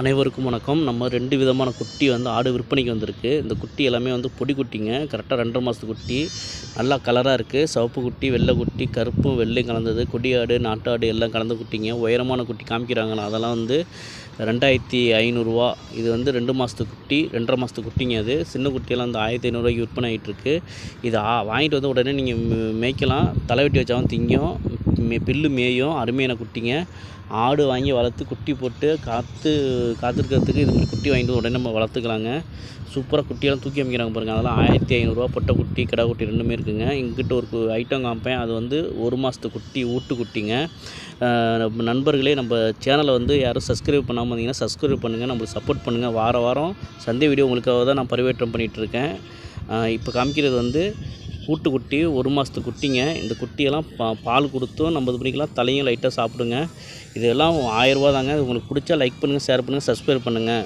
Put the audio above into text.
அனைவருக்கும் வணக்கம். நம்ம ரெண்டு விதமான குட்டி வந்து ஆடு விற்பனைக்கு வந்திருக்கு. இந்த குட்டி எல்லாமே வந்து பொடி குட்டிங்க. கரெக்டாக ரெண்டரை மாதத்து குட்டி. நல்லா கலராக இருக்குது சிவப்பு குட்டி வெள்ளை குட்டி கருப்பும் வெள்ளையும் கலந்தது. கொடியாடு நாட்டாடு எல்லாம் கலந்த குட்டிங்க. உயரமான குட்டி காமிக்கிறாங்களா அதெல்லாம் வந்து ரெண்டாயிரத்தி ஐநூறுரூவா இது வந்து ரெண்டு மாதத்து குட்டி ரெண்டரை மாதத்து குட்டிங்க அது. சின்ன குட்டியெல்லாம் வந்து ஆயிரத்தி ஐநூறுரூவாய்க்கு விற்பனை ஆகிட்டுருக்கு இது வாங்கிட்டு வந்து உடனே நீங்கள் மேய்க்கலாம். தலைவெட்டி வச்சாலும் திங்கும். மே பில்லு மேயும் அருமையான குட்டிங்க. ஆடு வாங்கி வளர்த்து குட்டி போட்டு காற்று காத்திருக்கிறதுக்கு இது மாதிரி குட்டி வாங்கிட்டு உடனே நம்ம வளர்த்துக்கலாங்க. சூப்பராக குட்டியெல்லாம் தூக்கி அமைக்கிறாங்க பாருங்கள் அதெல்லாம் ஆயிரத்தி ஐநூறுரூவா பொட்டை குட்டி கடை குட்டி ரெண்டுமே இருக்குங்க. இங்கிட்ட ஒரு ஐட்டம் காமிப்பேன். அது வந்து ஒரு மாதத்து குட்டி ஊட்டு குட்டிங்க. நம்ம நண்பர்களே நம்ம சேனலை வந்து யாரும் சப்ஸ்கிரைப் பண்ணாமல் இருந்தீங்கன்னா சப்ஸ்கிரைப் பண்ணுங்கள் நம்மளுக்கு சப்போர்ட் பண்ணுங்கள் வார வாரம் சந்தை வீடியோ உங்களுக்காக தான் நான் பரிவேற்றம் பண்ணிகிட்ருக்கேன் இப்போ காமிக்கிறது வந்து கூட்டுக்குட்டி ஒரு மாதத்து குட்டிங்க. இந்த குட்டியெல்லாம் பா பால் கொடுத்தும் நம்ம இது பண்ணிக்கலாம் தலையும் லைட்டாக சாப்பிடுங்க. இதெல்லாம் ஆயிரரூபா தாங்க. உங்களுக்கு பிடிச்சா லைக் பண்ணுங்கள் ஷேர் பண்ணுங்கள் சப்ஸ்கிரைப் பண்ணுங்கள்